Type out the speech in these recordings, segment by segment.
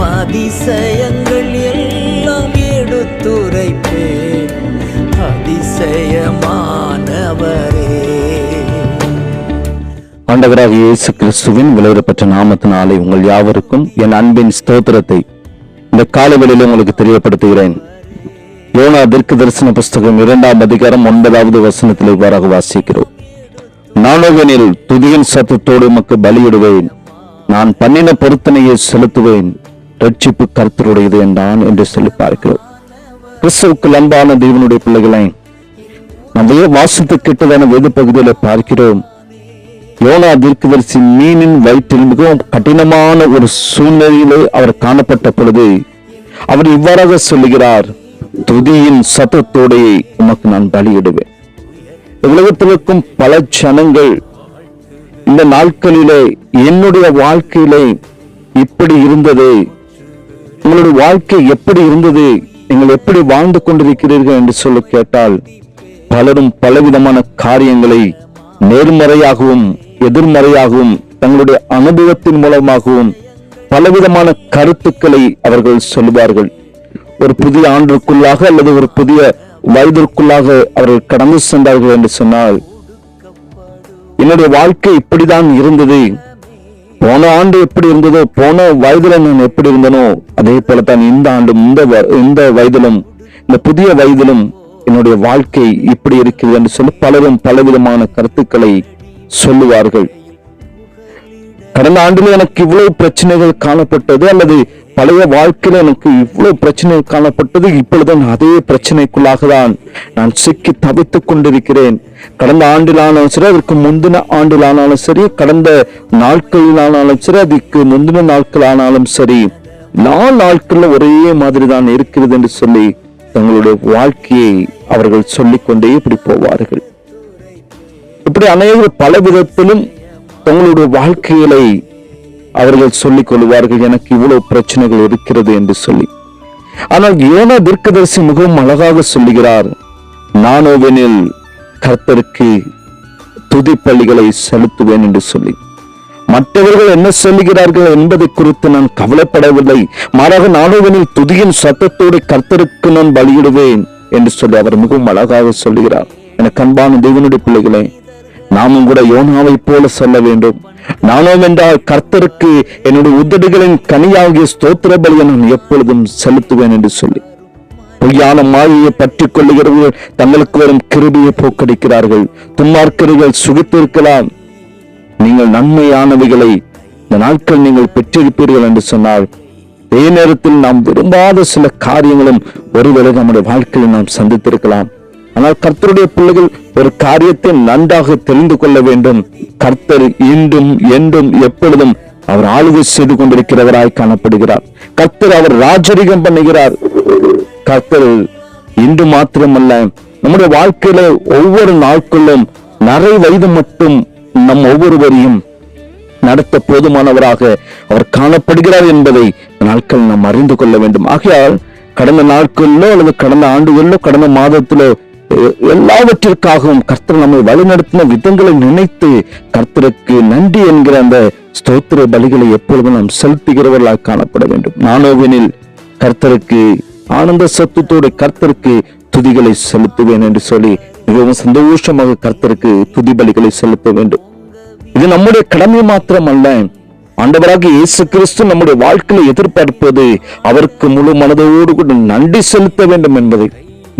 அதிசயங்கள் எல்லாம் எடுத்துரைப்பேன் அதிசயமானவரே. ஆண்டவராக இயேசு கிறிஸ்துவின் விளைவிடப்பட்ட நாமத்தினாலே உங்கள் யாவருக்கும் என் அன்பின் ஸ்தோத்திரத்தை இந்த காலவெளியில் உங்களுக்கு தெரியப்படுத்துகிறேன். யோனா தெற்கு தரிசன புஸ்தகம் இரண்டாம் அதிகாரம் ஒன்பதாவது வசனத்தில் இவ்வாறாக வாசிக்கிறோம். நானோவெனில் துதியின் சத்தத்தோடு உமக்கு பலியிடுவேன். நான் பண்ணின பொருத்தனையை செலுத்துவேன். ரட்சிப்பு கருத்தருடையது என்றான் என்று சொல்லி பார்க்கிறோம். கிறிஸ்துவுக்கு அன்பான தேவனுடைய பிள்ளைகளை நிறைய வாசித்து கிட்டதான வேத பகுதியில பார்க்கிறோம். யோனா தீர்க்கதரிசி மீனின் வயிற்றில் மிகவும் கடினமான ஒரு சூழ்நிலையிலே அவர் காணப்பட்ட பொழுது அவர் இவ்வாறாக சொல்லுகிறார் துதியின் சத்தத்தோடே உமக்கு நான் பலியிடுவேன். உலகத்தில் இருக்கும் பல ஜனங்கள் இந்த நாட்களிலே என்னுடைய வாழ்க்கையிலே இப்படி இருந்தது உங்களுடைய வாழ்க்கை எப்படி இருந்தது? நீங்கள் எப்படி வாழ்ந்து கொண்டிருக்கிறீர்கள் என்று சொல்லி கேட்டால் பலரும் பலவிதமான காரியங்களை நேர்மறையாகவும் எதிர்மறையாகவும் தங்களுடைய அனுபவத்தின் மூலமாகவும் பலவிதமான கருத்துக்களை அவர்கள் சொல்லுவார்கள். ஒரு புதிய ஆண்டிற்குள்ளாக அல்லது ஒரு புதிய வயதிற்குள்ளாக அவர்கள் கடந்து சென்றார்கள் என்று சொன்னால் என்னுடைய வாழ்க்கை இப்படிதான் இருந்தது. போன ஆண்டு எப்படி இருந்ததோ போன வயதுல நான் எப்படி இருந்தனோ அதே போலத்தான் இந்த ஆண்டும் இந்த வ- இந்த வயதிலும் இந்த புதிய வயதிலும் என்னுடைய வாழ்க்கை இப்படி இருக்கிறது என்று சொல்லி பலரும் பலவிதமான கருத்துக்களை சொல்லுவார்கள். கடந்த ஆண்டில் எனக்கு இவ்வளவு பிரச்சனைகள் காணப்பட்டது அல்லது பழைய வாழ்க்கையில் எனக்கு இவ்வளவு பிரச்சனைகள் காணப்பட்டது இப்பொழுது அதே பிரச்சனைக்குள்ளாக தான் நான் சிக்கி தவித்து கொண்டிருக்கிறேன். கடந்த ஆண்டிலானாலும் சரி அதற்கு முந்தின ஆண்டிலானாலும் சரி கடந்த நாட்களிலானாலும் சரி அதுக்கு முந்தின நாட்களானாலும் சரி நாலு நாட்கள்ல ஒரே மாதிரி தான் இருக்கிறது என்று சொல்லி தங்களுடைய வாழ்க்கையை அவர்கள் சொல்லிக்கொண்டே இப்படி போவார்கள். இப்படி அநேக பல விதத்திலும் தங்களுடைய வாழ்க்கைகளை அவர்கள் சொல்லிக் கொள்வார்கள் எனக்கு இவ்வளவு பிரச்சனைகள் இருக்கிறது என்று சொல்லி. ஆனால் யோனா தீர்க்கதரிசி மிகவும் அழகாக சொல்லுகிறார் நானோவெனில் கர்த்தருக்கு துதிப்பள்ளிகளை செலுத்துவேன் என்று சொல்லி. மற்றவர்கள் என்ன சொல்லுகிறார்கள் என்பதை குறித்து நான் கவலைப்படவில்லை. மாறாக நானோவெனில் துதியின் சத்தத்தோடு கர்த்தருக்கு நான் பலியிடுவேன் என்று சொல்லி அவர் மிகவும் அழகாக சொல்லுகிறார். என கண்பான தேவனுடைய பிள்ளைகளே நாமும் கூட யோனாவை போல சொல்ல வேண்டும். நானும் என்றால் கர்த்தருக்கு என்னுடைய உதடுகளின் கனியாகிய ஸ்தோத்திர பலியை நான் எப்பொழுதும் செலுத்துவேன் என்று சொல்லி பொய்யான மாயையை பற்றிக் கொள்ளுகிறவர்கள் தங்களுக்கு வரும் கிருபியை போக்கடிக்கிறார்கள். துன்மார்க்கர்கள் சுகித்திருக்கலாம். நீங்கள் நன்மையானவைகளை இந்த நாட்கள் நீங்கள் பெற்றிருப்பீர்கள் என்று சொன்னால் அதே நேரத்தில் நாம் விரும்பாத சில காரியங்களும் ஒருவேளை நம்முடைய வாழ்க்கையில் நாம் சந்தித்திருக்கலாம். ஆனால் கர்த்தருடைய பிள்ளைகள் ஒரு காரியத்தை நன்றாக தெரிந்து கொள்ள வேண்டும். கர்த்தர் இன்றும் என்றும் எப்பொழுதும் அவர் ஆளுகை செய்து கொண்டிருக்கிறவராய் காணப்படுகிறார். கர்த்தர் அவர் ராஜரிகம் பண்ணுகிறார். கர்த்தர் இன்று மாத்திரமல்ல நம்முடைய வாழ்க்கையில ஒவ்வொரு நாட்களும் நிறை வயது மட்டும் நம் ஒவ்வொருவரையும் நடத்த போதுமானவராக அவர் காணப்படுகிறார் என்பதை நாட்கள் நாம் அறிந்து கொள்ள வேண்டும். ஆகையால் கடந்த நாட்களிலோ அல்லது கடந்த ஆண்டுகளிலோ கடந்த மாதத்திலோ எல்லாவற்றிற்காகவும் கர்த்தர் நம்மை வழிநடத்தின விதங்களை நினைத்து கர்த்தருக்கு நன்றி என்கிற அந்த ஸ்தோத்திர பலிகளை எப்பொழுதும் நாம் செலுத்துகிறவர்களாக காணப்பட வேண்டும். நானோவினில் கர்த்தருக்கு ஆனந்த சத்துத்தோடு கர்த்தருக்கு துதிகளை செலுத்துவேன் என்று சொல்லி மிகவும் சந்தோஷமாக கர்த்தருக்கு துதி பலிகளை செலுத்த வேண்டும். இது நம்முடைய கடமை மாத்திரம் அல்ல ஆண்டவராக இயேசு கிறிஸ்து நம்முடைய வாழ்க்கையில எதிர்பார்ப்பது அவருக்கு முழு மனதோடு கூட நன்றி செலுத்த வேண்டும் என்பதை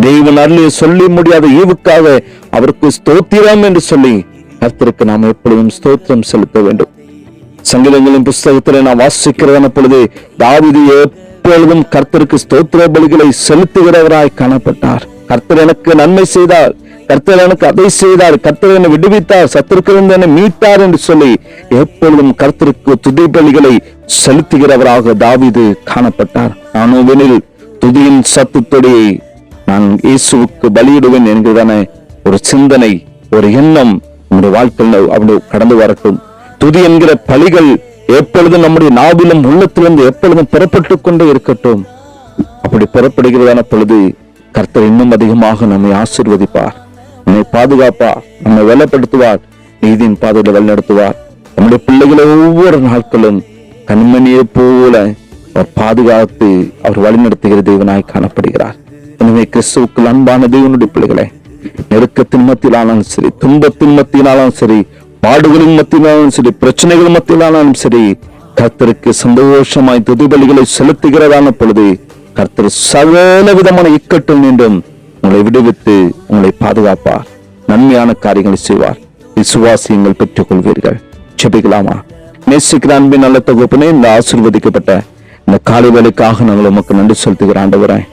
தெய்வன் அருளிய சொல்லி முடியாத ஈவுக்காக அவருக்கு ஸ்தோத்திரம் என்று சொல்லி கர்த்தருக்கு நாம் எப்பொழுதும் ஸ்தோத்திரம் செலுத்த வேண்டும். சங்கீதங்களின் புஸ்தகத்தில் நான் வாசிக்கிறதான பொழுது தாவீது எப்பொழுதும் கர்த்தருக்கு ஸ்தோத்திர பலிகளை செலுத்துகிறவராய் காணப்பட்டார். கர்த்தர் எனக்கு நன்மை செய்தார். கர்த்தர் எனக்கு அதை செய்தார். கர்த்தர் என்னை விடுவித்தார். சத்திருக்கிறது என்னை மீட்டார் என்று சொல்லி எப்பொழுதும் கர்த்தருக்கு துதி பலிகளை செலுத்துகிறவராக தாவீது காணப்பட்டார். நானும் துதியின் சத்துத்தொடியை நான் இயேசுவுக்கு பலியிடுவேன் என்கிறதான ஒரு சிந்தனை ஒரு எண்ணம் நம்முடைய வாழ்க்கையில் அப்படி கடந்து வரட்டும். துதி என்கிற பலிகள் எப்பொழுதும் நம்முடைய நாவிலும் உள்ளத்திலிருந்து எப்பொழுதும் புறப்பட்டு கொண்டே இருக்கட்டும். அப்படி புறப்படுகிறதான பொழுது கர்த்தர் இன்னும் அதிகமாக நம்மை ஆசிர்வதிப்பார். நம்மை பாதுகாப்பார் நம்மை வெள்ளப்படுத்துவார் நீதியின் பாதையில வழிநடத்துவார். நம்முடைய பிள்ளைகளை ஒவ்வொரு நாட்களும் கண்மணியை போல அவர் பாதுகாத்து அவர் வழிநடத்துகிற தெய்வனாய் காணப்படுகிறார். எனவே கிறிஸ்துவுக்கு அன்பான தேவனுடைய பிள்ளைகளே நெருக்கத்தின் மத்தியிலானாலும் சரி துன்பத்தின் மத்தியிலானாலும் சரி பாடுகளின் மத்தியிலானாலும் சரி பிரச்சனைகள் மத்தியிலானாலும் சரி கர்த்தருக்கு சந்தோஷமாய் துதிபலிகளை செலுத்துகிறதான பொழுது கர்த்தர் சகல விதமான இக்கட்டில் நின்றும் உங்களை விடுவித்து உங்களை பாதுகாப்பார் நன்மையான காரியங்களை செய்வார். விசுவாசியங்கள் பெற்றுக் கொள்வீர்கள் செபிக்கலாமா நேசிக்கிற அன்பின் நல்ல தொகுப்பினே இந்த ஆசிர்வதிக்கப்பட்ட இந்த காலை வேலைக்காக நாங்கள் உமக்கு நன்றி செலுத்துகிற ஆண்டு வரேன்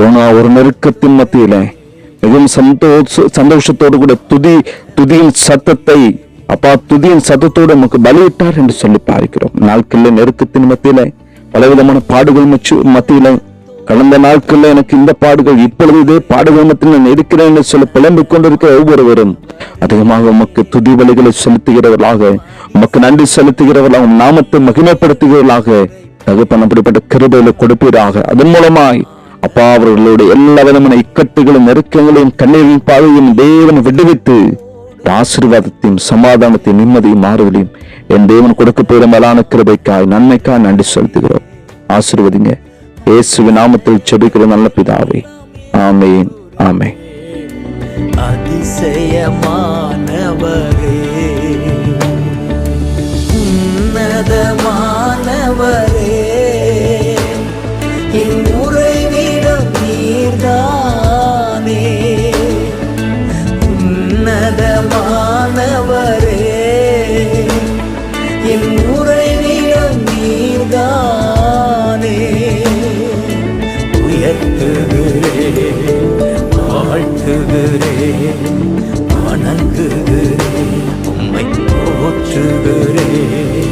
ஒரு நெருக்கத்தின் மத்தியிலே மிகவும் சந்தோஷ சந்தோஷத்தோடு கூட துதி துதியின் சத்தத்தை அப்பா துதியின் சத்தத்தோடு நமக்கு பலியிட்டார் என்று சொல்லி பார்க்கிறோம். நாட்களில் நெருக்கத்தின் மத்தியில பலவிதமான பாடுகள் மச்சு- மத்தியில கடந்த நாட்கள்ல எனக்கு இந்த பாடுகள் இப்பொழுது இதே பாடுகள் மத்தியில் நான் இருக்கிறேன் என்று சொல்லி புலம்பிக் கொண்டிருக்கிற ஒவ்வொருவரும் அதிகமாக உமக்கு துதி வழிகளை செலுத்துகிறவர்களாக உமக்கு நன்றி செலுத்துகிறவர்களாக உம் நாமத்தை மகிமைப்படுத்துகிறவர்களாக தகப்பன் அப்படிப்பட்ட கிருபையில கொடுப்பீராக. அதன் மூலமாய் அப்பா அவர்களுடைய எல்லா விதமான இக்கட்டுகளும் நெருக்கங்களையும் கண்ணீரின் பாதையும் தேவன் விடுவித்து ஆசீர்வாதத்தையும் சமாதானத்தையும் நிம்மதியும் மாறுதலையும் என் தேவன் கொடுக்க போகிற மேலான கிருபைக்காய் நன்மைக்காய் நன்றி செலுத்துகிறோம். ஆசீர்வதிங்க. இயேசுவின் நாமத்தில் செபிக்கிற நல்ல பிதாவே. ஆமேன். ஆமே அதிசயமானவரே உன்னதமானவர். வணங்குகிறேன் வணங்குகிறேன் உம்மை போற்றுகிறேன்.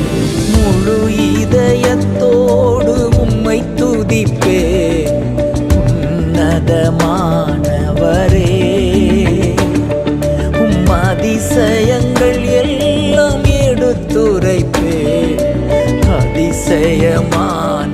முழு இதயத்தோடு உம்மை துதிப்பே உன்னதமானவரே. உம் அதிசயங்கள் எல்லாம் எடுத்துரைப்பே அதிசயமான